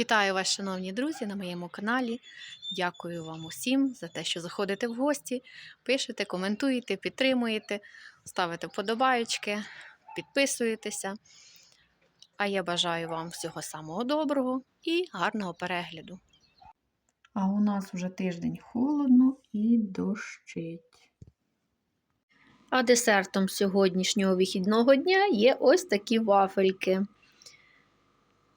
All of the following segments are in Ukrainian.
Вітаю вас, шановні друзі, на моєму каналі. Дякую вам усім за те, що заходите в гості, пишете, коментуєте, підтримуєте, ставите вподобаєчки, підписуєтеся. А я бажаю вам всього самого доброго і гарного перегляду. А у нас вже тиждень холодно і дощить. А десертом сьогоднішнього вихідного дня є ось такі вафельки.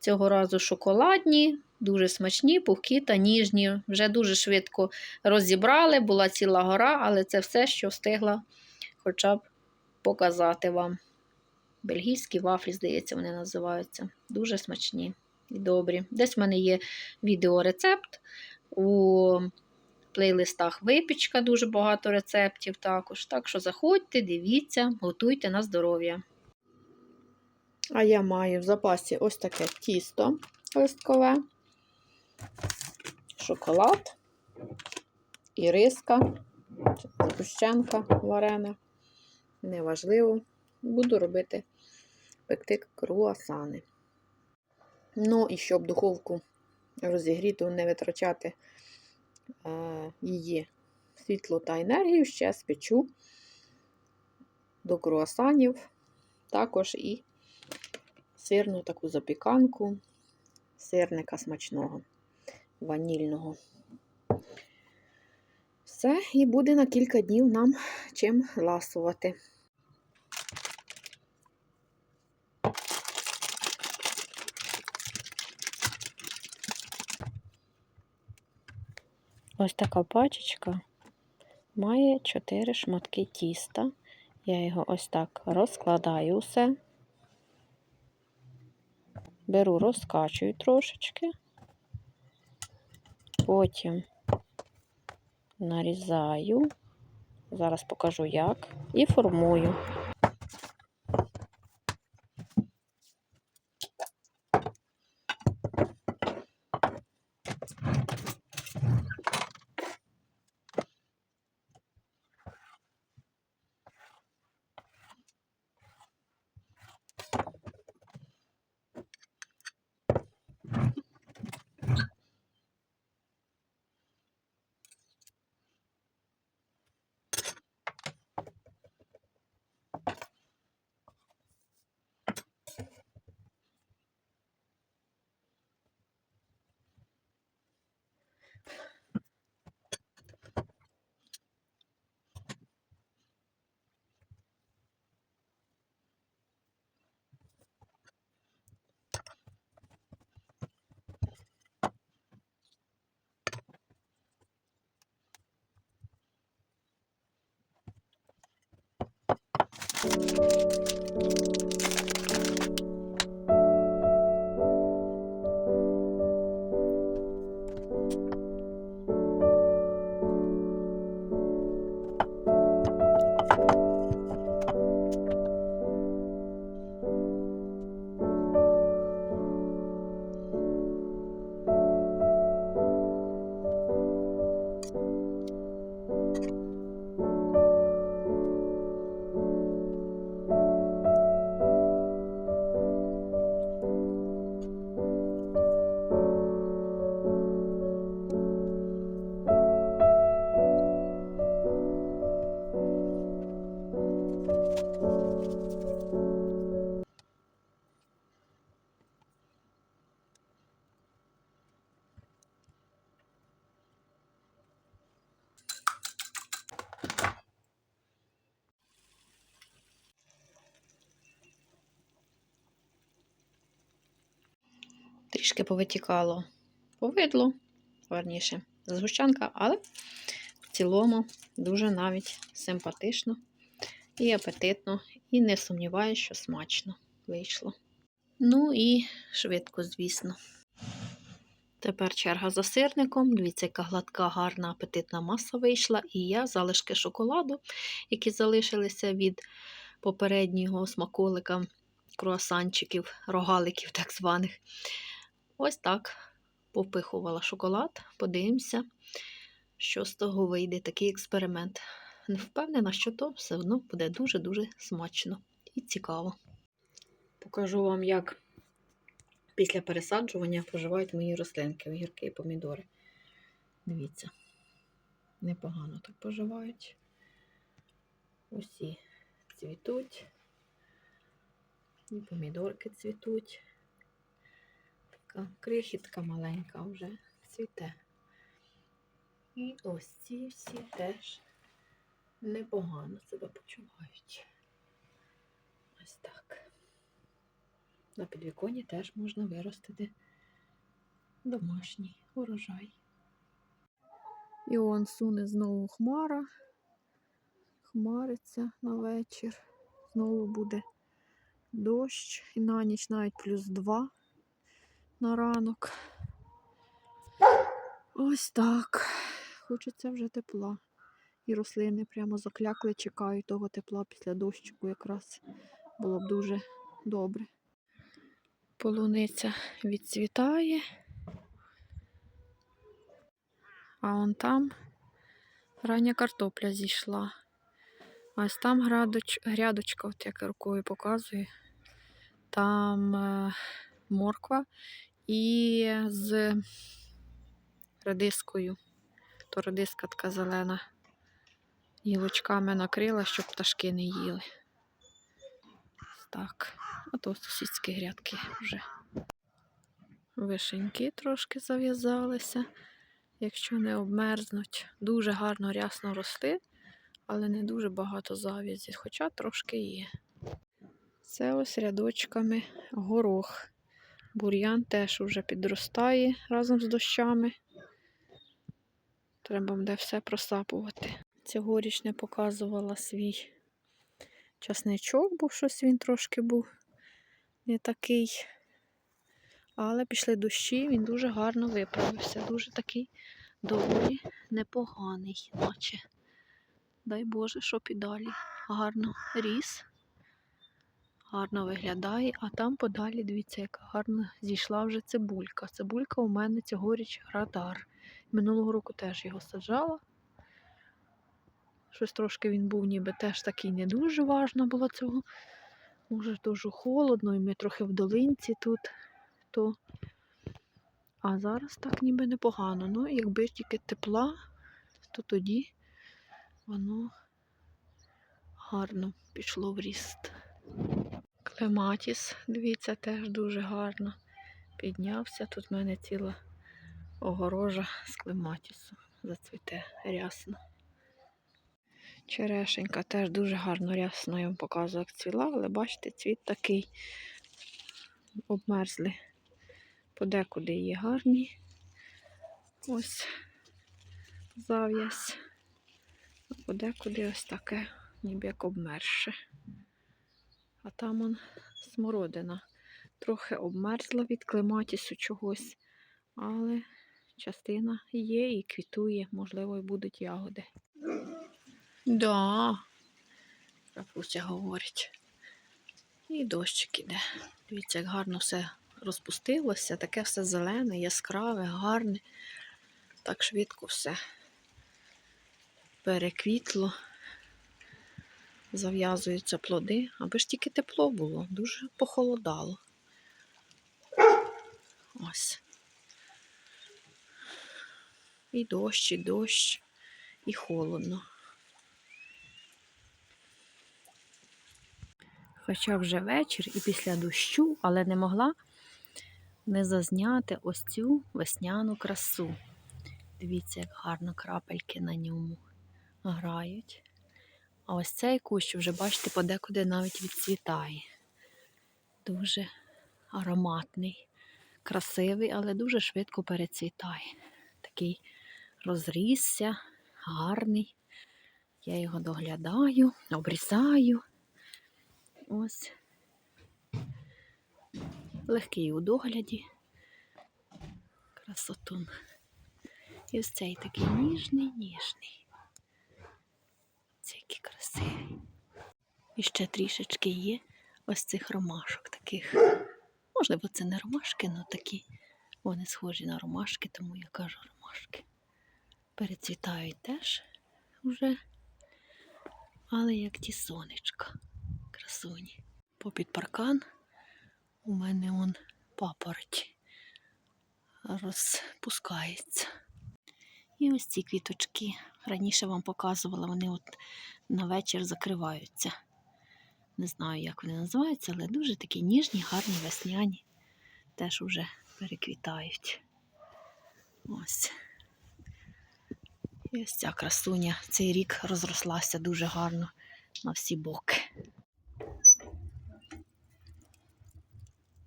Цього разу шоколадні, дуже смачні, пухкі та ніжні. Вже дуже швидко розібрали, була ціла гора, але це все, що встигла хоча б показати вам. Бельгійські вафлі, здається, вони називаються. Дуже смачні і добрі. Десь в мене є відеорецепт. У плейлистах випічка дуже багато рецептів також. Так що заходьте, дивіться, готуйте на здоров'я. А я маю в запасі ось таке тісто листкове, шоколад, іриска, згущенка варена. Неважливо. Буду робити пекти круасани. Ну, і щоб духовку розігріту, не витрачати е, її світло та енергію, ще спечу до круасанів, також і сирну таку запіканку, сирника смачного, ванільного. Все, і буде на кілька днів нам чим ласувати. Ось така пачечка має 4 шматки тіста. Я його ось так розкладаю все. Беру, розкачую трошечки, потім нарізаю, зараз покажу як, і формую. Трішки повитікало повидло, верніше, згущенка, але в цілому дуже навіть симпатично і апетитно, і не сумніваюся, що смачно вийшло. Ну і швидко, звісно. Тепер черга за сирником. Дивіться, яка гладка, гарна апетитна маса вийшла. І я залишки шоколаду, які залишилися від попереднього смаколика, круасанчиків, рогаликів так званих. Ось так попихувала шоколад. Подивимося, що з того вийде такий експеримент. Не впевнена, що то все одно буде дуже-дуже смачно і цікаво. Покажу вам, як після пересаджування поживають мої рослинки, огірки і помідори. Дивіться, непогано так поживають. Усі цвітуть. І помідорки цвітуть. Така крихітка маленька вже цвіте. І ось ці всі теж непогано себе почувають. Ось так. На підвіконні теж можна виростити домашній урожай. І он суне знову хмара. Хмариться на вечір. Знову буде дощ. І на ніч навіть плюс два на ранок. Ось так. Хочеться вже тепла. І рослини прямо заклякли, чекають того тепла після дощику якраз було б дуже добре. Полуниця відцвітає. А он там рання картопля зійшла. А ось там грядочка, от як рукою показую. Там е, морква і з редискою. То редиска така зелена. Гілочками накрила, щоб пташки не їли. Так. А то сусідські грядки вже. Вишеньки трошки зав'язалися. Якщо не обмерзнуть, дуже гарно рясно рости, але не дуже багато зав'язів, хоча трошки є. Це ось рядочками горох. Бур'ян теж уже підростає разом з дощами. Треба буде все просапувати. Цьогоріч не показувала свій часничок, бо щось він трошки був не такий. Але пішли дощі, він дуже гарно виправився. Дуже такий доволі непоганий, наче. Дай Боже, щоб і далі гарно ріс, гарно виглядає, а там подалі, дивіться, яка гарно зійшла вже цибулька. Цибулька у мене цьогоріч радар. Минулого року теж його саджала. Щось трошки він був ніби теж такий не дуже важно було цього. Може, дуже холодно, і ми трохи в долинці тут, то. А зараз так ніби непогано. Ну, якби тільки тепла, то тоді воно гарно пішло в ріст. Клематіс, дивіться, теж дуже гарно піднявся. Тут в мене ціла огорожа з клематісу. Зацвіте рясно. Черешенька теж дуже гарно рясно я вам показую, як цвіла, але бачите, цвіт такий обмерзли. Подекуди є гарні. Ось зав'язь. Подекуди ось таке, ніби як обмерше. А там он смородина. Трохи обмерзла від клематісу чогось, але частина є і квітує, можливо, і будуть ягоди. Да, Рапуся говорить. І дощик іде. Дивіться, як гарно все розпустилося, таке все зелене, яскраве, гарне. Так швидко все переквітло. Зав'язуються плоди, аби ж тільки тепло було, дуже похолодало. Ось. І дощ, і дощ, і холодно. Хоча вже вечір і після дощу, але не могла не зазняти ось цю весняну красу. Дивіться, як гарно крапельки на ньому грають. А ось цей кущ вже, бачите, подекуди навіть відцвітає. Дуже ароматний, красивий, але дуже швидко перецвітає. Такий розрісся, гарний. Я його доглядаю, обрізаю. Ось. Легкий у догляді. Красотун. І ось цей такий ніжний, ніжний. Це який красивий. І ще трішечки є ось цих ромашок таких. Можливо, це не ромашки, але такі. Вони схожі на ромашки, тому я кажу ромашки. Перецвітають теж уже. Але як ті сонечка красуні. Попід паркан у мене он папороть розпускається. І ось ці квіточки. Раніше вам показувала, вони от на вечір закриваються. Не знаю, як вони називаються, але дуже такі ніжні, гарні, весняні. Теж уже переквітають. Ось. І ось ця красуня цей рік розрослася дуже гарно на всі боки.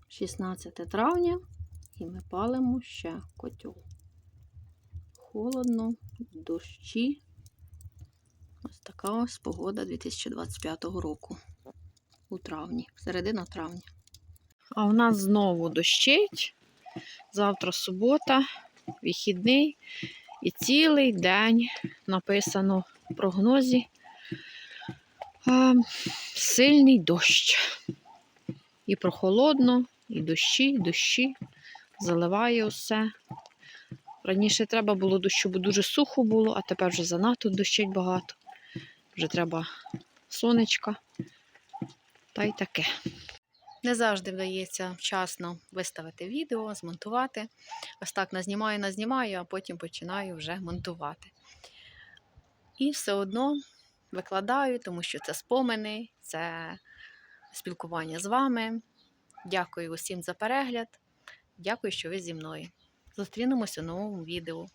16 травня і ми палимо ще котел. Холодно, дощі. Ось така ось погода 2025 року. У травні, середина травня. А у нас знову дощить. Завтра субота, вихідний. І цілий день написано в прогнозі сильний дощ. І прохолодно, і дощі, і дощі. Заливає усе. Раніше треба було дощу, бо дуже сухо було, а тепер вже занадто дощить багато. Вже треба сонечка. Та й таке. Не завжди вдається вчасно виставити відео, змонтувати. Ось так назнімаю, назнімаю, а потім починаю вже монтувати. І все одно викладаю, тому що це спомини, це спілкування з вами. Дякую усім за перегляд. Дякую, що ви зі мною. Зустрінемося у новому відео.